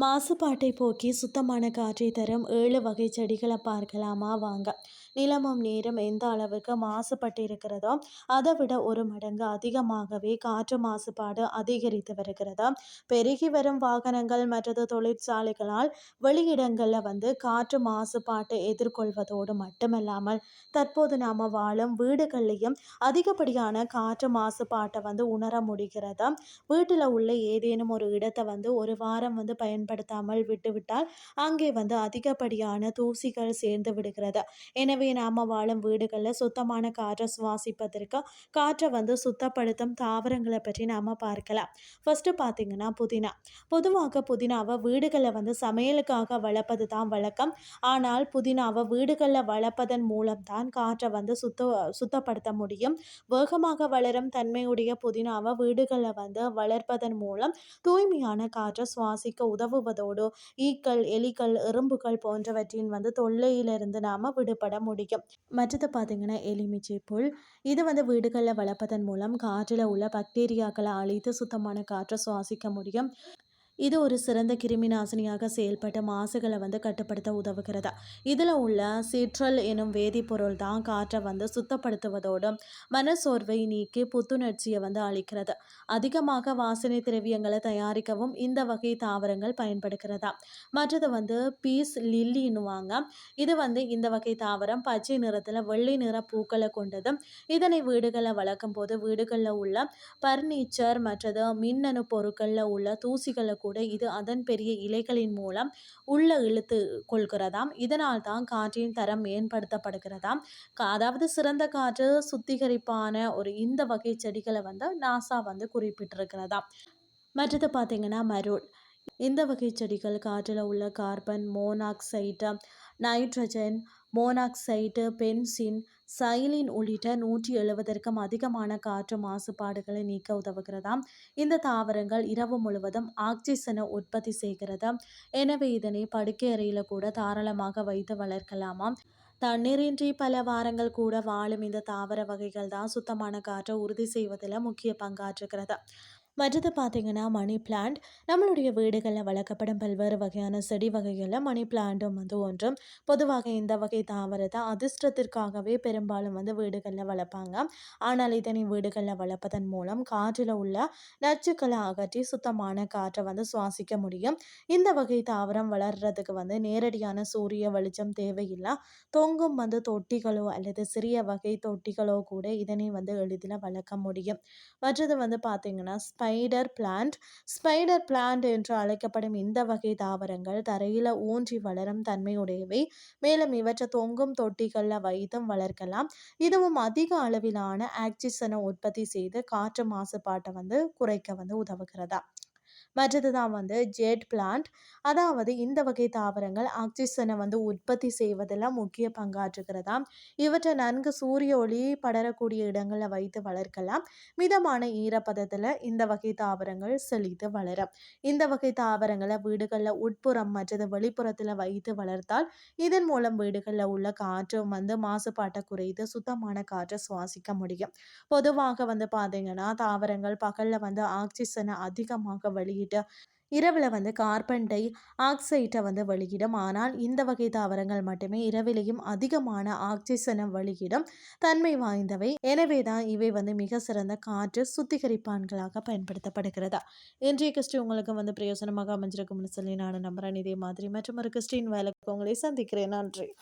மாசுபாட்டை போக்கி சுத்தமான காற்றை தரும் ஏழு வகை செடிகளை பார்க்கலாமா? வாங்க. நிலமும் நீரும் எந்த அளவுக்கு மாசுபட்டு இருக்கிறதோ அதை விட ஒரு மடங்கு அதிகமாகவே காற்று மாசுபாடு அதிகரித்து வருகிறது பெருகி வரும் வாகனங்கள் மற்றது தொழிற்சாலைகளால் வெளியிடங்களில் வந்து காற்று மாசுபாட்டை எதிர்கொள்வதோடு மட்டுமல்லாமல் தற்போது நாம் வாழும் வீடுகள்லையும் அதிகப்படியான காற்று மாசுபாட்டை வந்து உணர முடிகிறது வீட்டில் உள்ள ஏதேனும் ஒரு இடத்தை வந்து ஒரு வாரம் வந்து பயன்படுத்தாமல் விட்டுவிட்டால் அங்கே வந்து அதிகப்படியான தூசிகள் சேர்ந்து விடுகிறது. எனவே நாம் வாழும் வீடுகளில் சுத்தமான காற்றை சுவாசிப்பதற்கு காற்றை வந்து சுத்தப்படுத்தும் தாவரங்களை பற்றி நாம் பார்க்கலாம். ஃபஸ்ட்டு பார்த்தீங்கன்னா புதினா. பொதுவாக புதினாவை வீடுகளில் வந்து சமையலுக்காக வளர்ப்பது தான் வழக்கம். ஆனால் புதினாவை வீடுகளில் வளர்ப்பதன் மூலம் தான் காற்றை வந்து சுத்த சுத்தப்படுத்த முடியும். வேகமாக வளரும் தன்மையுடைய புதினாவை வீடுகளில் வந்து வளர்ப்பதன் மூலம் தூய்மையான காற்றை சுவாசிக்க உதவுவதோடு ஈக்கள் எலிகள் எறும்புகள் போன்றவற்றின் வந்து தொல்லையிலிருந்து நாம் விடுபட முடியும் முடியும் மற்றது பார்த்தீங்கன்னா எலுமிச்சை புல். இது வந்து வீடுகளில் வளர்ப்பதன் மூலம் காற்றில் உள்ள பாக்டீரியாக்களை அழித்து சுத்தமான காற்றை சுவாசிக்க முடியும். இது ஒரு சிறந்த கிருமி நாசினியாக செயல்பட்டு மாசுகளை வந்து கட்டுப்படுத்த உதவுகிறது? இதில் உள்ள சிட்ரல் எனும் வேதிப்பொருள் தான் காற்றை வந்து சுத்தப்படுத்துவதோடும் மனசோர்வை நீக்கி புத்துணர்ச்சியை வந்து அளிக்கிறது. அதிகமாக வாசனை திரவியங்களை தயாரிக்கவும் இந்த வகை தாவரங்கள் பயன்படுகிறதா? மற்றது வந்து பீஸ் லில்லின்னுவாங்க. இது வந்து இந்த வகை தாவரம் பச்சை நிறத்தில் வெள்ளை நிற பூக்களை கொண்டது இதனை வீடுகளை வளர்க்கும் போது வீடுகளில் உள்ள பர்னிச்சர் மற்றது மின்னணு பொருட்களில் உள்ள தூசிகளை கூட கூட இது அதன் பெரிய இலைகளின் மூலம் உள்ள இழுத்து கொள்கிறதாம். இதனால் தான் காற்றின் தரம் மேம்படுத்தப்படுகிறதாம். அதாவது சிறந்த காற்று சுத்திகரிப்பான ஒரு இந்த வகை செடிகளை வந்து நாசா வந்து குறிப்பிட்டிருக்கிறதாம். மற்றது பார்த்திங்கன்னா மருள். இந்த வகை செடிகள் காற்றில் உள்ள carbon monoxide nitrogen monoxide benzene xylene உள்ளிட்ட நூற்றி எழுபதற்கும் அதிகமான காற்று மாசுபாடுகளை நீக்க உதவுகிறதாம் இந்த தாவரங்கள் இரவு முழுவதும் ஆக்சிஜனை உற்பத்தி செய்கிறது? எனவே இதனை படுக்கை அறையில் கூட தாராளமாக வைத்து வளர்க்கலாமாம் தண்ணீரின்றி பல வாரங்கள் கூட வாழும் இந்த தாவர வகைகள் தான் சுத்தமான காற்றை உறுதி செய்வதில் முக்கிய பங்காற்றுகிறது. மற்றது பார்த்திங்கன்னா மணி பிளான்ட் நம்மளுடைய வீடுகளில் வளர்க்கப்படும் பல்வேறு வகையான செடி வகைகளில் மணி பிளான்ட்டும் வந்து ஒன்றும். பொதுவாக இந்த வகை தாவரத்தை அதிர்ஷ்டத்திற்காகவே பெரும்பாலும் வந்து வீடுகளில் வளர்ப்பாங்க. ஆனால் இதனை வீடுகளில் வளர்ப்பதன் மூலம் காற்றில் உள்ள நச்சுக்களை அகற்றி சுத்தமான காற்றை வந்து சுவாசிக்க முடியும். இந்த வகை தாவரம் வளர்கிறதுக்கு வந்து நேரடியான சூரிய வெளிச்சம் தேவையில்லை. தொங்கும் வந்து தொட்டிகளோ அல்லது சிறிய வகை தொட்டிகளோ கூட இதனை வந்து எளிதில் வளர்க்க முடியும். மற்றது வந்து பார்த்திங்கன்னா ஸ்பைடர் பிளான்ட். ஸ்பைடர் பிளான்ட் என்று அழைக்கப்படும் இந்த வகை தாவரங்கள் தரையில் ஊன்றி வளரும் தன்மையுடையவை. மேலும் இவற்றை தொங்கும் தொட்டிகளில் வைத்தும் வளர்க்கலாம். இதுவும் அதிக அளவிலான ஆக்சிஜனை உற்பத்தி செய்து காற்று மாசுபாட்டை வந்து குறைக்க வந்து உதவுகிறதா? மற்றது தான் வந்து ஜெட் பிளான்ட். அதாவது இந்த வகை தாவரங்கள் ஆக்சிஜனை வந்து உற்பத்தி செய்வதில் முக்கிய பங்காற்றுகிறதா? இவற்றை நன்கு சூரிய ஒளி படரக்கூடிய இடங்களில் வைத்து வளர்க்கலாம். மிதமான ஈரப்பதத்தில் இந்த வகை தாவரங்கள் செழித்து வளரும். இந்த வகை தாவரங்களை வீடுகளில் உட்புறம் மற்றது வெளிப்புறத்தில் வைத்து வளர்த்தால் இதன் மூலம் வீடுகளில் உள்ள காற்று வந்து மாசுபாட்டை குறைத்து சுத்தமான காற்றை சுவாசிக்க முடியும். பொதுவாக வந்து பார்த்தீங்கன்னா தாவரங்கள் பகலில் வந்து ஆக்சிஜனை அதிகமாக வெளியே வெளியிட்டு இரவில் வந்து கார்பன் டை ஆக்சைட்டை வந்து வெளியிடும். ஆனால் இந்த வகை தாவரங்கள் மட்டுமே இரவிலையும் அதிகமான ஆக்சிஜனை வெளியிடும். தன்மை வாய்ந்தவை. எனவே தான் இவை வந்து மிக சிறந்த காற்று சுத்திகரிப்பான்களாக பயன்படுத்தப்படுகிறதா. இன்றைய கிறிஸ்டி உங்களுக்கு வந்து பிரயோசனமாக அமைஞ்சிருக்கும்னு சொல்லி நான் நம்புகிறேன் இதே மாதிரி மற்றும் ஒரு கிறிஸ்டின் வேலைக்கு உங்களை சந்திக்கிறேன். நன்றி.